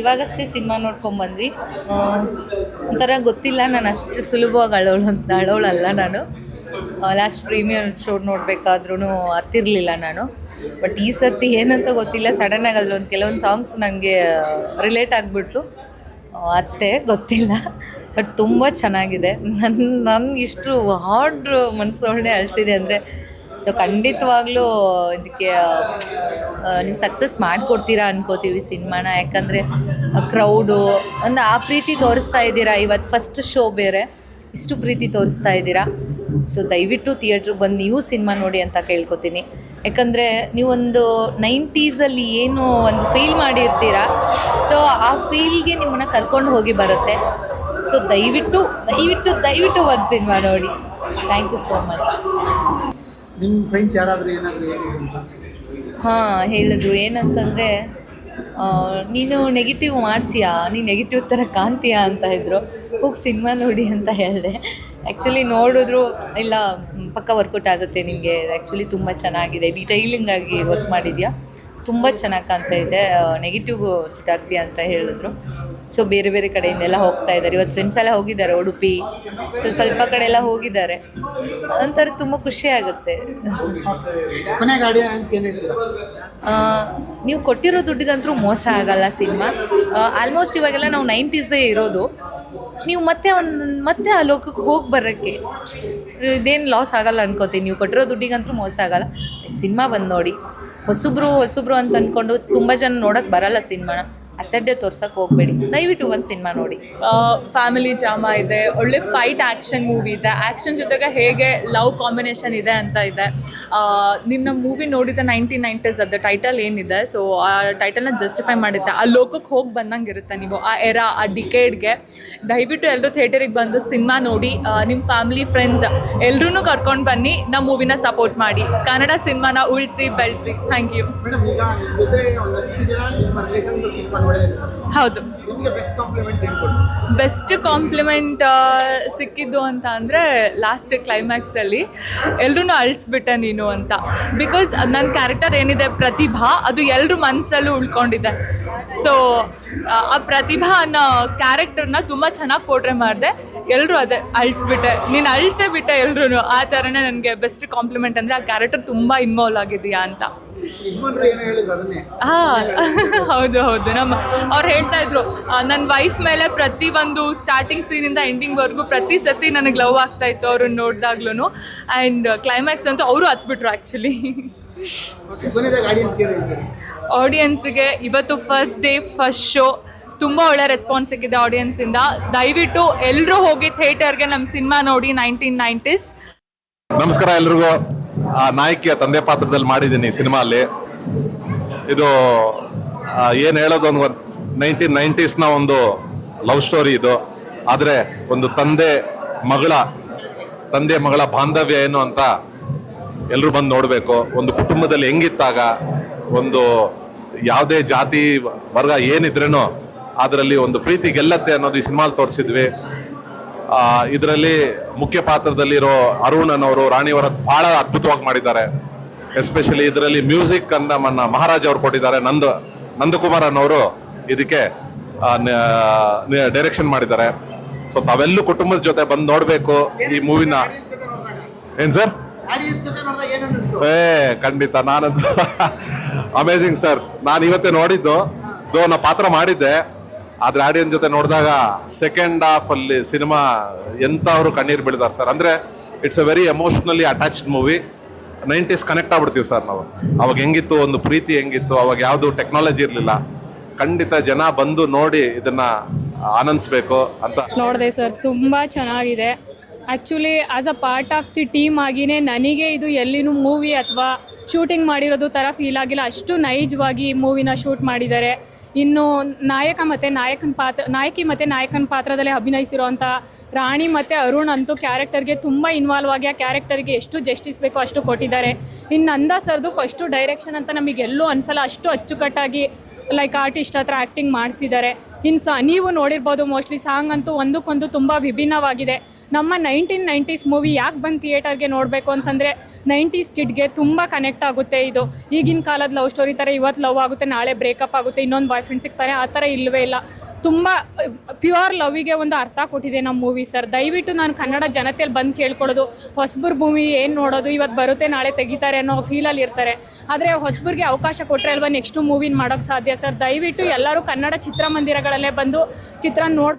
ಇವಾಗಷ್ಟೇ cinema ನೋಡ್ಕೊಂಬಂದ್ವಿ ಬಂದ್ವಿ. ಒಂಥರ ಗೊತ್ತಿಲ್ಲ, ನಾನು ಅಷ್ಟು ಸುಲಭವಾಗಿ ಅಳೋಳು ಅಂತ, ಅಳೋಳಲ್ಲ ನಾನು. ಲಾಸ್ಟ್ ಪ್ರೀಮಿಯರ್ ಶೋ ನೋಡಬೇಕಾದ್ರೂ ಹತ್ತಿರಲಿಲ್ಲ ನಾನು. ಬಟ್ ಈ ಸರ್ತಿ ಏನಂತ ಗೊತ್ತಿಲ್ಲ ಸಡನ್ನಾಗಿ ಅದ್ರಲ್ಲಿ ಒಂದು ಕೆಲವೊಂದು ಸಾಂಗ್ಸ್ ನನಗೆ ರಿಲೇಟ್ ಆಗಿಬಿಡ್ತು. ಅತ್ತೆ ಗೊತ್ತಿಲ್ಲ ಬಟ್ ತುಂಬ ಚೆನ್ನಾಗಿದೆ. ನನ್ನ ನನಗಿಷ್ಟು ಹಾರ್ಡ್ ಮನಸ್ಸೊಳ್ಳೆ ಅಳಿಸಿದೆ ಅಂದರೆ ಸೊ ಖಂಡಿತವಾಗ್ಲೂ ಇದಕ್ಕೆ ನೀವು ಸಕ್ಸಸ್ ಮಾಡಿಕೊಡ್ತೀರಾ ಅನ್ಕೋತೀವಿ ಸಿನಿಮಾನ ಯಾಕಂದರೆ ಕ್ರೌಡು ಒಂದು ಆ ಪ್ರೀತಿ ತೋರಿಸ್ತಾ ಇದ್ದೀರಾ? ಇವತ್ತು ಫಸ್ಟ್ ಶೋ ಬೇರೆ, ಇಷ್ಟು ಪ್ರೀತಿ ತೋರಿಸ್ತಾ ಇದ್ದೀರಾ? ಸೊ ದಯವಿಟ್ಟು ಥಿಯೇಟ್ರಿಗೆ ಬಂದು ನೀವು ಸಿನಿಮಾ ನೋಡಿ ಅಂತ ಕೇಳ್ಕೊತೀನಿ. ಯಾಕಂದರೆ, ನೀವೊಂದು ನೈಂಟೀಸಲ್ಲಿ ಏನು ಒಂದು ಫೀಲ್ ಮಾಡಿರ್ತೀರಾ? ಸೊ ಆ ಫೀಲ್ಗೆ ನಿಮ್ಮನ್ನು ಕರ್ಕೊಂಡು ಹೋಗಿ ಬರುತ್ತೆ. ಸೊ ದಯವಿಟ್ಟು ದಯವಿಟ್ಟು ದಯವಿಟ್ಟು ಒಂದು ಸಿನಿಮಾ ನೋಡಿ. ಥ್ಯಾಂಕ್ ಯು ಸೋ ಮಚ್ ನಿಮ್ಮ ಫ್ರೆಂಡ್ಸ್ ಯಾರಾದರೂ ಏನಾದರೂ ಹೇಳಿದ್ರು ಹಾಂ, ಹೇಳಿದ್ರು. ಏನಂತಂದರೆ ನೀನು ನೆಗೆಟಿವ್ ಮಾಡ್ತೀಯಾ? ನೀನು ನೆಗೆಟಿವ್ ಥರ ಕಾಣ್ತೀಯಾ ಅಂತ ಇದ್ದರು ಹೋಗಿ ಸಿನಿಮಾ ನೋಡಿ ಅಂತ ಹೇಳಿದೆ. ಆ್ಯಕ್ಚುಲಿ ನೋಡಿದ್ರು, ಇಲ್ಲ ಪಕ್ಕ ವರ್ಕೌಟ್ ಆಗುತ್ತೆ ನಿಮಗೆ ಆ್ಯಕ್ಚುಲಿ ತುಂಬ ಚೆನ್ನಾಗಿದೆ. ಡೀಟೈಲಿಂಗ್ ಆಗಿ ವರ್ಕ್ ಮಾಡಿದ್ಯಾ? ತುಂಬ ಚೆನ್ನಾಗಿ ಕಾಣ್ತಾ ಇದೆ. ನೆಗೆಟಿವ್ಗೂ ಸೂಟ್ ಆಗ್ತೀಯಾ ಅಂತ ಹೇಳಿದ್ರು. ಸೊ ಬೇರೆ ಬೇರೆ ಕಡೆಯಿಂದೆಲ್ಲ ಹೋಗ್ತಾ ಇದ್ದಾರೆ. ಇವತ್ತು ಫ್ರೆಂಡ್ಸ್ ಎಲ್ಲ ಹೋಗಿದ್ದಾರೆ ಉಡುಪಿ. ಸೊ ಸ್ವಲ್ಪ ಕಡೆ ಎಲ್ಲ ಹೋಗಿದ್ದಾರೆ. ಒಂಥರ ತುಂಬ ಖುಷಿ ಆಗುತ್ತೆ. ನೀವು ಕೊಟ್ಟಿರೋ ದುಡ್ಡಿಗಂತೂ ಮೋಸ ಆಗಲ್ಲ ಸಿನಿಮಾ. ಆಲ್ಮೋಸ್ಟ್ ಇವಾಗೆಲ್ಲ ನಾವು ನೈಂಟೀಸೇ ಇರೋದು. ನೀವು ಮತ್ತೆ ಒಂದು ಮತ್ತೆ ಆ ಲೋಕಕ್ಕೆ ಹೋಗಿ ಬರೋಕ್ಕೆ. ಇದೇನು ಲಾಸ್ ಆಗಲ್ಲ ಅನ್ಕೋತೀನಿ ನೀವು ಕೊಟ್ಟಿರೋ ದುಡ್ಡಿಗಂತೂ ಮೋಸ ಆಗಲ್ಲ. ಸಿನಿಮಾ ಬಂದು ನೋಡಿ. ಹೊಸಬ್ರು ಹೊಸಬ್ರು ಅಂತ ಅಂದ್ಕೊಂಡು ತುಂಬ ಜನ ನೋಡೋಕ್ಕೆ ಬರಲ್ಲ ಸಿನಿಮಾನ. ಅಸಡ್ಡೆ ತೋರ್ಸಕ್ಕೆ ಹೋಗಬೇಡಿ. ದಯವಿಟ್ಟು ಒಂದು ಸಿನಿಮಾ ನೋಡಿ. ಫ್ಯಾಮಿಲಿ ಡ್ರಾಮಾ ಇದೆ ಒಳ್ಳೆ ಫೈಟ್ ಆ್ಯಕ್ಷನ್ ಮೂವಿ ಇದೆ. ಆ್ಯಕ್ಷನ್ ಜೊತೆಗೆ ಹೇಗೆ ಲವ್ ಕಾಂಬಿನೇಷನ್ ಇದೆ ಅಂತ ಇದೆ. ನಿನ್ನ ಮೂವಿ ನೋಡಿದ ನೈನ್ಟೀನ್ ನೈಂಟೀಸ್ ಅದು ಟೈಟಲ್ ಏನಿದೆ? ಸೊ ಆ ಟೈಟಲ್ನ ಜಸ್ಟಿಫೈ ಮಾಡುತ್ತೆ ಆ ಲೋಕಕ್ಕೆ ಹೋಗಿ ಬಂದಂಗೆ ಇರುತ್ತೆ ನೀವು. ಆ ಎರಾ ಆ ಡಿಕೇಡ್ಗೆ ದಯವಿಟ್ಟು ಎಲ್ಲರೂ ಥಿಯೇಟರಿಗೆ ಬಂದು ಸಿನಿಮಾ ನೋಡಿ ನಿಮ್ಮ ಫ್ಯಾಮಿಲಿ ಫ್ರೆಂಡ್ಸ್ ಎಲ್ಲರೂ ಕರ್ಕೊಂಡು ಬನ್ನಿ ನಮ್ಮ ಮೂವಿನ ಸಪೋರ್ಟ್ ಮಾಡಿ. ಕನ್ನಡ ಸಿನಿಮಾನ ಉಳಿಸಿ ಬೆಳೆಸಿ. ಥ್ಯಾಂಕ್ ಯು ಹೌದು. ಬೆಸ್ಟ್ ಕಾಂಪ್ಲಿಮೆಂಟ್ ಸಿಕ್ಕಿದ್ದು ಅಂತ ಅಂದರೆ ಲಾಸ್ಟ್ ಕ್ಲೈಮ್ಯಾಕ್ಸಲ್ಲಿ ಎಲ್ಲರೂ ಅಳಿಸ್ಬಿಟ್ಟೆ ನೀನು ಅಂತ. ಬಿಕಾಸ್ ನನ್ನ ಕ್ಯಾರೆಕ್ಟರ್ ಏನಿದೆ ಪ್ರತಿಭಾ ಅದು ಎಲ್ಲರೂ ಮನಸ್ಸಲ್ಲೂ ಉಳ್ಕೊಂಡಿದೆ. ಸೊ ಆ ಪ್ರತಿಭಾ ಅನ್ನೋ ಕ್ಯಾರೆಕ್ಟರ್ನ ತುಂಬ ಚೆನ್ನಾಗಿ ಪೋಟ್ರೆ ಮಾಡಿದೆ. ಎಲ್ಲರೂ ಅದೇ ಅಳಿಸ್ಬಿಟ್ಟೆ. ನೀನು ಅಳಿಸೇ ಬಿಟ್ಟೆ ಎಲ್ಲರೂ ಆ ಥರನೇ ನನಗೆ ಬೆಸ್ಟ್ ಕಾಂಪ್ಲಿಮೆಂಟ್ ಅಂದರೆ ಆ ಕ್ಯಾರೆಕ್ಟರ್ ತುಂಬ ಇನ್ವಾಲ್ವ್ ಆಗಿದೆಯಾ ಅಂತ. ಹಾ ಹೌದು ಹೌದು. ನಮ್ಮ ಅವ್ರು ಹೇಳ್ತಾ ಇದ್ರು ನನ್ನ ವೈಫ್ ಮೇಲೆ ಪ್ರತಿ ಒಂದು ಸ್ಟಾರ್ಟಿಂಗ್ ಸೀನಿಂದ ಎಂಡಿಂಗ್ವರೆಗೂ ಪ್ರತಿ ಸತಿ ನನಗೆ ಲವ್ ಆಗ್ತಾ ಇತ್ತು ಅವ್ರನ್ನ ನೋಡಿದಾಗ್ಲೂ ಅಂಡ್ ಕ್ಲೈಮ್ಯಾಕ್ಸ್ ಅಂತೂ ಅವರು ಹತ್ಬಿಟ್ರು ಆ್ಯಕ್ಚುಲಿ ಆಡಿಯನ್ಸ್ಗೆ ಇವತ್ತು ಫಸ್ಟ್ ಡೇ ಫಸ್ಟ್ ಶೋ ತುಂಬ ಒಳ್ಳೆ ರೆಸ್ಪಾನ್ಸ್ ಸಿಕ್ಕಿದೆ ಆಡಿಯನ್ಸಿಂದ ದಯವಿಟ್ಟು ಎಲ್ಲರೂ ಹೋಗಿ ಥಿಯೇಟರ್ಗೆ ನಮ್ಮ ಸಿನಿಮಾ ನೋಡಿ ನೈನ್ಟೀನ್ ನೈಂಟೀಸ್ ನಮಸ್ಕಾರ ಎಲ್ರಿಗೂ. ಆ ನಾಯಕಿಯ ತಂದೆ ಪಾತ್ರದಲ್ಲಿ ಮಾಡಿದ್ದೀನಿ ಸಿನಿಮಾ ಇದು ಏನು ಏನ್ ಹೇಳೋದು ಒಂದು ನೈನ್ಟೀನ್ ನೈಂಟೀಸ್ನ ಒಂದು ಲವ್ ಸ್ಟೋರಿ ಇದು. ಆದರೆ ಒಂದು ತಂದೆ ಮಗಳ ತಂದೆ ಮಗಳ ಬಾಂಧವ್ಯ ಏನು ಅಂತ ಎಲ್ಲರೂ ಬಂದು ನೋಡಬೇಕು. ಒಂದು ಕುಟುಂಬದಲ್ಲಿ ಹೆಂಗಿತ್ತಾಗ ಒಂದು ಯಾವುದೇ ಜಾತಿ, ವರ್ಗ ಏನಿದ್ರೂ ಅದರಲ್ಲಿ ಒಂದು ಪ್ರೀತಿ ಗೆಲ್ಲತ್ತೆ ಅನ್ನೋದು ಈ ಸಿನಿಮಾಲ್ ತೋರಿಸಿದ್ವಿ. ಇದರಲ್ಲಿ ಮುಖ್ಯ ಪಾತ್ರದಲ್ಲಿರೋ ಅರುಣ್ ಅನ್ನೋರು ರಾಣಿವರ ಬಹಳ ಅದ್ಭುತವಾಗಿ ಮಾಡಿದ್ದಾರೆ. ಎಸ್ಪೆಷಲಿ ಇದರಲ್ಲಿ ಮ್ಯೂಸಿಕ್ ಅನ್ನ ಮಹಾರಾಜ ಮಹಾರಾಜ್ ಅವರು ಕೊಟ್ಟಿದ್ದಾರೆ, ನಂದ, ನಂದಕುಮಾರ್ ಅನ್ನೋರು ಇದಕ್ಕೆ ಡೈರೆಕ್ಷನ್ ಮಾಡಿದ್ದಾರೆ. ಸೊ ತಾವೆಲ್ಲೂ ಕುಟುಂಬದ ಜೊತೆ ಬಂದು ನೋಡಬೇಕು ಈ ಮೂವಿನ. ಏನ್ ಸರ್? ಏ, ಖಂಡಿತ ನಾನಂತೂ ಅಮೇಝಿಂಗ್ ಸರ್ ನಾನು ಇವತ್ತೇ ನೋಡಿದ್ದು ದೋ ಪಾತ್ರ ಮಾಡಿದ್ದೆ. ಆದ್ರೆ ಆಡಿಯನ್ಸ್ ಜೊತೆ ನೋಡಿದಾಗ ಸೆಕೆಂಡ್ ಹಾಫ್ ಅಲ್ಲಿ ಸಿನಿಮಾ ಎಂಥವ್ರು ಕಣ್ಣೀರು ಬೀಳ್ತಾರೆ ಸರ್. ಅಂದ್ರೆ it's a very emotionally attached movie nineties connect ಆಗ್ಬಿಡ್ತೀವಿ sir ನಾವು. ಅವಾಗ ಹೆಂಗಿತ್ತು, ಒಂದು ಪ್ರೀತಿ ಹೆಂಗಿತ್ತು, ಅವಾಗ ಯಾವುದು ಟೆಕ್ನಾಲಜಿ ಇರಲಿಲ್ಲ. ಖಂಡಿತ ಜನ ಬಂದು ನೋಡಿ ಇದನ್ನ ಆನಂದಿಸ್ಬೇಕು ಅಂತ. ನೋಡಿದೆ ಸರ್, ತುಂಬ ಚೆನ್ನಾಗಿದೆ. Actually as a part of the team ಆಗಿನೇ ನನಗೆ ಇದು ಎಲ್ಲಿನೂ ಮೂವಿ ಅಥವಾ ಶೂಟಿಂಗ್ ಮಾಡಿರೋದು ಥರ ಫೀಲ್ ಆಗಿಲ್ಲ. ಅಷ್ಟು ನೈಜವಾಗಿ ಮೂವಿನ ಶೂಟ್ ಮಾಡಿದ್ದಾರೆ. ಇನ್ನು ನಾಯಕ ಮತ್ತು ನಾಯಕನ ಪಾತ್ರ, ನಾಯಕಿ ಮತ್ತು ನಾಯಕನ ಪಾತ್ರದಲ್ಲಿ ಅಭಿನಯಿಸಿರುವಂಥ ರಾಣಿ ಮತ್ತು ಅರುಣ್ ಅಂತೂ ಕ್ಯಾರೆಕ್ಟರ್ಗೆ ತುಂಬ ಇನ್ವಾಲ್ವ್ ಆಗಿ ಆ ಕ್ಯಾರೆಕ್ಟರ್ಗೆ ಎಷ್ಟು ಜಸ್ಟಿಸ್ ಬೇಕೋ ಅಷ್ಟು ಕೊಟ್ಟಿದ್ದಾರೆ. ಇನ್ನು ನಂದ ಸರ್ದು ಫಸ್ಟು ಡೈರೆಕ್ಷನ್ ಅಂತ ನಮಗೆಲ್ಲೂ ಅನ್ಸಲ್ಲ. ಅಷ್ಟು ಅಚ್ಚುಕಟ್ಟಾಗಿ ಲೈಕ್ ಆರ್ಟಿಸ್ಟ್ ಹತ್ರ ಆ್ಯಕ್ಟಿಂಗ್ ಮಾಡಿಸಿದ್ದಾರೆ. ಸಹ ನೀವು ನೋಡಿರ್ಬೋದು ಮೋಸ್ಟ್ಲಿ ಸಾಂಗ್ ಅಂತೂ ಒಂದಕ್ಕೊಂದು ತುಂಬ ವಿಭಿನ್ನವಾಗಿದೆ. ನಮ್ಮ ನೈನ್ಟೀನ್ ನೈಂಟೀಸ್ ಮೂವಿ ಯಾಕೆ ಬಂದು ಥಿಯೇಟರ್ಗೆ ನೋಡಬೇಕು ಅಂತಂದರೆ ನೈಂಟೀಸ್ ಕಿಡ್ಗೆ ತುಂಬ ಕನೆಕ್ಟ್ ಆಗುತ್ತೆ ಇದು. ಈಗಿನ ಕಾಲದ ಲವ್ ಸ್ಟೋರಿ ಥರ ಇವತ್ತು ಲವ್ ಆಗುತ್ತೆ, ನಾಳೆ ಬ್ರೇಕಪ್ ಆಗುತ್ತೆ, ಇನ್ನೊಂದು ಬಾಯ್ ಫ್ರೆಂಡ್ ಸಿಗ್ತಾರೆ, ಆ ಥರ ಇಲ್ಲವೇ ಇಲ್ಲ. ತುಂಬ ಪ್ಯೂರ್ ಲವ್ವಿಗೆ ಒಂದು ಅರ್ಥ ಕೊಟ್ಟಿದೆ ನಮ್ಮ ಮೂವಿ ಸರ್ ದಯವಿಟ್ಟು ನಾನು ಕನ್ನಡ ಜನತೆಯಲ್ಲಿ ಬಂದು ಕೇಳ್ಕೊಳ್ಳೋದು. ಹೊಸಬೂರು ಭೂಮಿ ಏನು ನೋಡೋದು ಇವತ್ತು ಬರುತ್ತೆ, ನಾಳೆ ತೆಗಿತಾರೆ ಅನ್ನೋ ಫೀಲಲ್ಲಿ ಇರ್ತಾರೆ. ಆದರೆ ಹೊಸಬೂರಿಗೆ ಅವಕಾಶ ಕೊಟ್ಟರೆ ಅಲ್ವಾ ನೆಕ್ಸ್ಟು ಮೂವಿನ ಮಾಡೋಕ್ಕೆ ಸಾಧ್ಯ ಸರ್ ದಯವಿಟ್ಟು ಎಲ್ಲರೂ ಕನ್ನಡ ಚಿತ್ರಮಂದಿರಗಳಲ್ಲೇ ಬಂದು ಚಿತ್ರ ನೋಡಿ